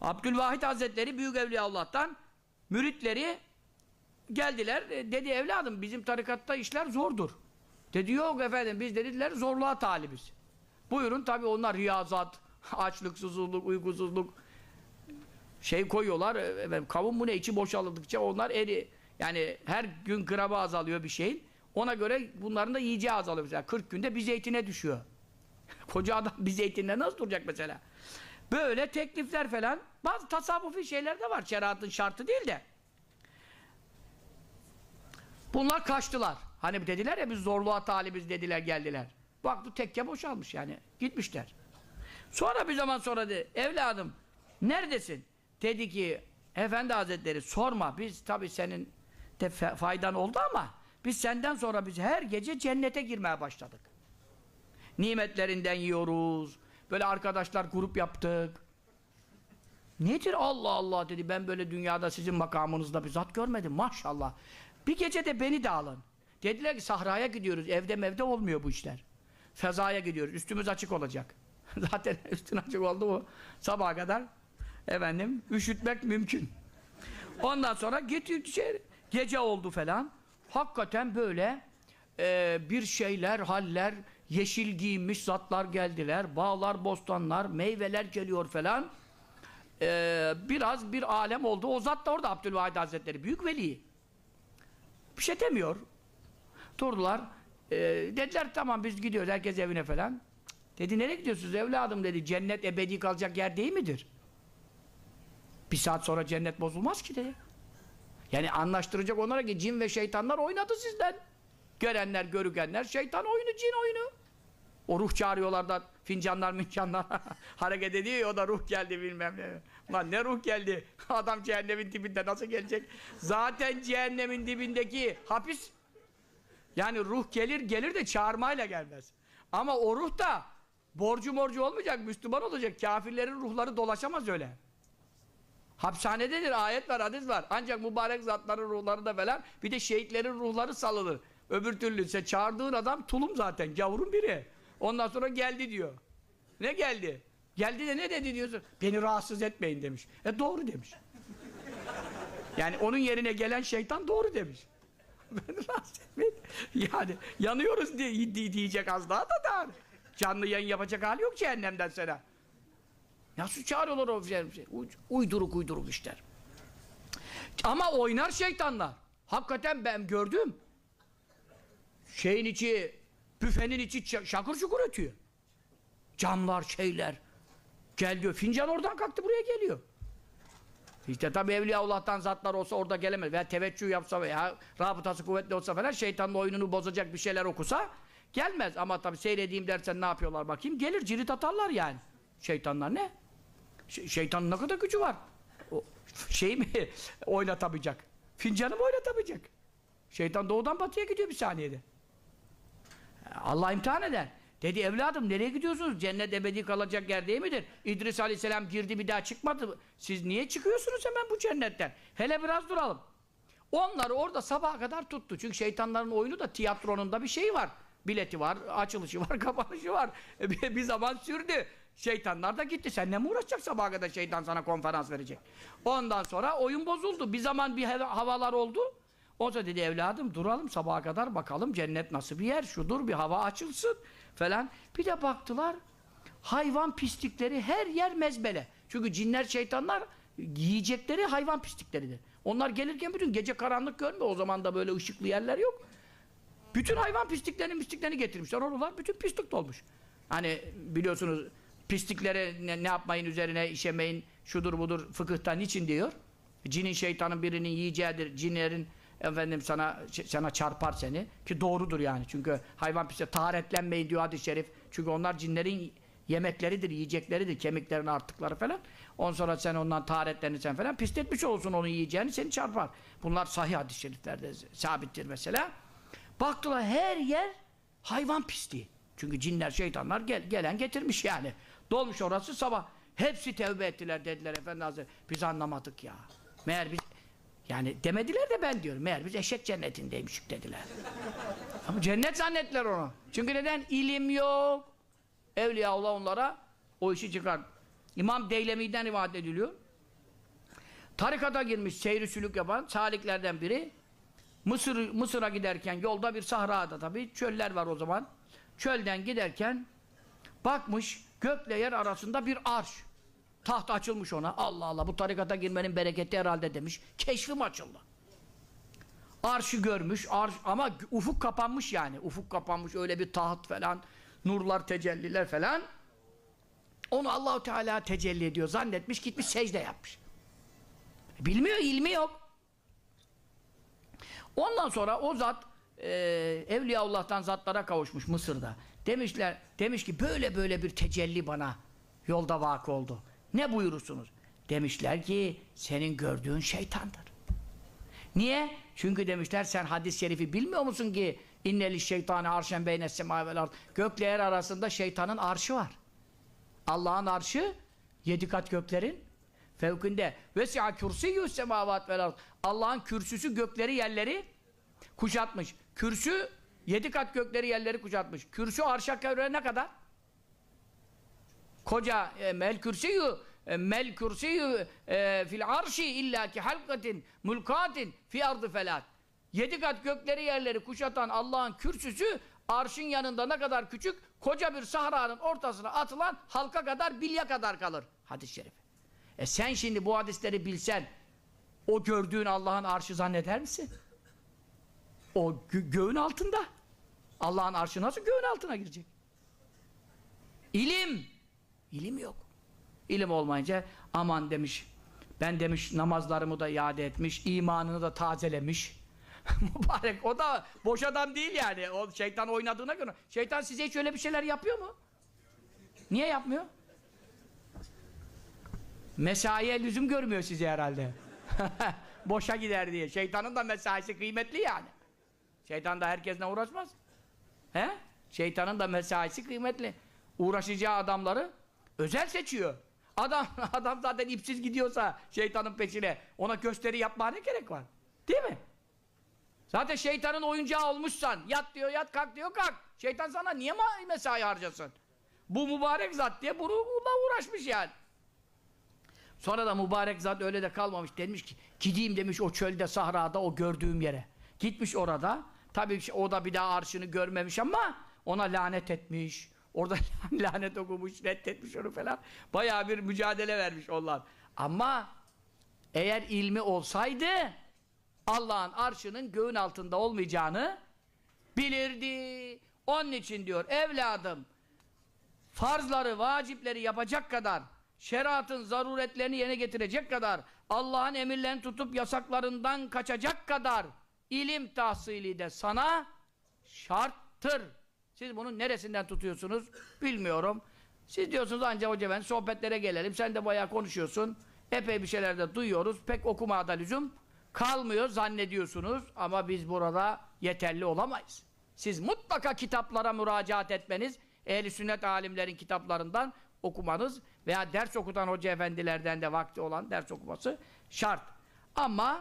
Abdülvahid Hazretleri Büyük Evliya Allah'tan müritleri geldiler. E, Dedi evladım bizim tarikatta işler zordur. Dedi yok efendim biz dediler zorluğa talibiz. Buyurun tabi onlar riyazat, açlık, susuzluk, uykusuzluk şey koyuyorlar. e, Efendim, kavun bu ne içi boşaldıkça onlar eri. Yani her gün gramı azalıyor bir şeyin. Ona göre bunların da yiyeceği azalıyor mesela. 40 günde bir zeytine düşüyor. Koca adam bir zeytinle nasıl duracak mesela? Böyle teklifler falan. Bazı tasavvufi şeyler de var. Şeriatın şartı değil de. Bunlar kaçtılar. Hani dediler ya biz zorluğa talibiz dediler geldiler. Bak bu tekke boşalmış yani. Gitmişler. Sonra bir zaman sonra dedi evladım neredesin? Dedi ki efendi hazretleri sorma biz tabi senin de faydan oldu ama biz senden sonra biz her gece cennete girmeye başladık. Nimetlerinden yiyoruz. Böyle arkadaşlar grup yaptık. Nedir Allah Allah dedi. Ben böyle dünyada sizin makamınızda bir zat görmedim maşallah. Bir gece de beni de alın. Dediler ki sahraya gidiyoruz. Evde mevde olmuyor bu işler. Fezaya gidiyoruz. Üstümüz açık olacak. Zaten üstün açık oldu mu sabaha kadar efendim üşütmek mümkün. Ondan sonra git içeri. Gece oldu falan. Hakikaten böyle e, bir şeyler, haller, yeşil giyinmiş zatlar geldiler. Bağlar, bostanlar, meyveler geliyor falan. E, biraz bir alem oldu. O zat da orada Abdülvahid Hazretleri. Büyük veli. Bir şey demiyor. Durdular. E, dediler tamam biz gidiyoruz. Herkes evine falan. Dedi nereye gidiyorsunuz evladım dedi. Cennet ebedi kalacak yer değil midir? Bir saat sonra cennet bozulmaz ki dedi. Yani anlaştıracak onlara ki cin ve şeytanlar oynadı sizden. Görenler, görükenler şeytan oyunu, cin oyunu. O ruh çağırıyorlar da fincanlar mincanlar hareket ediyor ya o da ruh geldi bilmem ne. Lan ne ruh geldi? Adam cehennemin dibinde nasıl gelecek? Zaten cehennemin dibindeki hapis yani ruh gelir gelir de çağırmayla gelmez. Ama o ruh da borcu morcu olmayacak, Müslüman olacak. Kafirlerin ruhları dolaşamaz öyle. Hapishanededir, ayet var, hadis var. Ancak mübarek zatların ruhları da falan, bir de şehitlerin ruhları salınır. Öbür türlü sen çağırdığın adam tulum zaten, gavurun biri. Ondan sonra geldi diyor. Ne geldi? Geldi de ne dedi diyorsun? Beni rahatsız etmeyin demiş. E doğru demiş. Yani onun yerine gelen şeytan doğru demiş. Beni rahatsız etmeyin. Yani yanıyoruz diye, diye- diyecek az daha da daha. Canlı yayın yapacak hali yok cehennemden sonra. Nasıl çağırıyorlar o şey? şey? Uy- Uyduruk uyduruk işler. Ama oynar şeytanlar. Hakikaten ben gördüm. Şeyin içi, büfenin içi şakır şukur ötüyor. Camlar, şeyler. Gel diyor. Fincan oradan kalktı buraya geliyor. İşte tabi Evliyaullah'tan zatlar olsa orada gelemez. Veya teveccüh yapsa veya rabıtası kuvvetli olsa falan şeytanın oyununu bozacak bir şeyler okusa gelmez. Ama tabi seyredeyim dersen ne yapıyorlar bakayım. Gelir cirit atarlar yani. Şeytanlar ne? Ş- şeytanın ne kadar gücü var? O şey mi oynatamayacak? Fincanı mı oynatamayacak? Şeytan doğudan batıya gidiyor bir saniyede. Allah imtihan eder. Dedi evladım nereye gidiyorsunuz? Cennet ebedi kalacak yer değil midir? İdris Aleyhisselam girdi bir daha çıkmadı. Siz niye çıkıyorsunuz hemen bu cennetten? Hele biraz duralım. Onları orada sabaha kadar tuttu. Çünkü şeytanların oyunu da tiyatronunda bir şey var. Bileti var, açılışı var, kapanışı var. E, bir, bir zaman sürdü. Şeytanlar da gitti. Sen ne mi uğraşacak sabaha kadar şeytan sana konferans verecek? Ondan sonra oyun bozuldu. Bir zaman bir hava- havalar oldu. O da dedi evladım duralım sabaha kadar bakalım cennet nasıl bir yer şudur bir hava açılsın falan. Bir de baktılar hayvan pislikleri her yer mezbele. Çünkü cinler şeytanlar yiyecekleri hayvan pislikleridir. Onlar gelirken bütün gece karanlık görmüyor. O zaman da böyle ışıklı yerler yok. Bütün hayvan pisliklerini pisliklerini getirmişler. Oralar bütün pislik dolmuş. Hani biliyorsunuz pisliklere ne, ne yapmayın üzerine işemeyin şudur budur fıkıhta niçin diyor. Cinin şeytanın birinin yiyeceğidir. Cinlerin efendim sana sana çarpar seni ki doğrudur yani. Çünkü hayvan pisliği taharetlenmeyin diyor hadis-i şerif. Çünkü onlar cinlerin yemekleridir, yiyecekleridir, kemiklerin arttıkları falan. Ondan sonra sen ondan taharetlenirsen falan pisletmiş olsun onu yiyeceğini seni çarpar. Bunlar sahih hadis-i şeriflerde sabittir mesela. Baktılar her yer hayvan pisliği. Çünkü cinler, şeytanlar gel, gelen getirmiş yani. Dolmuş orası sabah. Hepsi tevbe ettiler dediler Efendi Hazretleri. Biz anlamadık ya. Meğer biz yani demediler de ben diyorum. Meğer biz eşek cennetindeymişik dediler. Ama cennet zannettiler onu. Çünkü neden? İlim yok. Evliyaullah onlara o işi çıkar. İmam Deylemi'den rivayet ediliyor. Tarikata girmiş, seyri sülük yapan saliklerden biri. Mısır Mısır'a giderken yolda bir sahrada tabii çöller var o zaman. Çölden giderken bakmış gökle yer arasında bir arş. Taht açılmış ona. Allah Allah bu tarikata girmenin bereketi herhalde demiş. Keşfim açıldı. Arşı görmüş. Arş, ama ufuk kapanmış yani. Ufuk kapanmış öyle bir taht falan. Nurlar, tecelliler falan. Onu Allahu Teala tecelli ediyor. Zannetmiş gitmiş secde yapmış. Bilmiyor, ilmi yok. Ondan sonra o zat e, Evliyaullah'tan zatlara kavuşmuş Mısır'da. Demişler, demiş ki böyle böyle bir tecelli bana yolda vakı oldu. Ne buyurursunuz? Demişler ki senin gördüğün şeytandır. Niye? Çünkü demişler sen hadis-i şerifi bilmiyor musun ki inneli şeytane arşen beynes semâ vel ard. Gökle yer arasında şeytanın arşı var. Allah'ın arşı yedi kat göklerin fevkinde. Vesi'a kürsiyyü semavat vel ard. Allah'ın kürsüsü gökleri yerleri kuşatmış. Kürsü yedi kat gökleri yerleri kuşatmış. Kürsü arşa ne kadar? Koca e, mel kürsüyü e, mel kürsüyü e, fil arşi illa ki halkatin mulkatin fi ardı felat. Yedi kat gökleri yerleri kuşatan Allah'ın kürsüsü arşın yanında ne kadar küçük koca bir sahranın ortasına atılan halka kadar bilya kadar kalır. Hadis-i şerif. E sen şimdi bu hadisleri bilsen o gördüğün Allah'ın arşı zanneder misin? O gö göğün altında. Allah'ın arşı nasıl göğün altına girecek? İlim. İlim yok. İlim olmayınca aman demiş. Ben demiş namazlarımı da iade etmiş, imanını da tazelemiş. Mübarek o da boş adam değil yani. O şeytan oynadığına göre. Şeytan size hiç öyle bir şeyler yapıyor mu? Niye yapmıyor? Mesaiye lüzum görmüyor sizi herhalde. Boşa gider diye. Şeytanın da mesaisi kıymetli yani. Şeytan da herkesle uğraşmaz. He? Şeytanın da mesaisi kıymetli. Uğraşacağı adamları özel seçiyor. Adam adam zaten ipsiz gidiyorsa şeytanın peşine ona gösteri yapmaya ne gerek var? Değil mi? Zaten şeytanın oyuncağı olmuşsan yat diyor yat kalk diyor kalk. Şeytan sana niye mesai harcasın? Bu mübarek zat diye bununla uğraşmış yani. Sonra da mübarek zat öyle de kalmamış. Demiş ki gideyim demiş o çölde sahrada o gördüğüm yere. Gitmiş orada. Tabii ki o da bir daha arşını görmemiş ama ona lanet etmiş. Orada lanet okumuş, reddetmiş onu falan. Bayağı bir mücadele vermiş onlar. Ama eğer ilmi olsaydı Allah'ın arşının göğün altında olmayacağını bilirdi. Onun için diyor evladım farzları, vacipleri yapacak kadar şeriatın zaruretlerini yerine getirecek kadar Allah'ın emirlerini tutup yasaklarından kaçacak kadar ilim tahsili de sana şarttır. Siz bunun neresinden tutuyorsunuz bilmiyorum. Siz diyorsunuz ancak hoca ben sohbetlere gelelim. Sen de bayağı konuşuyorsun. Epey bir şeyler de duyuyoruz. Pek okumaya da lüzum kalmıyor zannediyorsunuz. Ama biz burada yeterli olamayız. Siz mutlaka kitaplara müracaat etmeniz, ehl sünnet alimlerin kitaplarından okumanız veya ders okutan hoca efendilerden de vakti olan ders okuması şart. Ama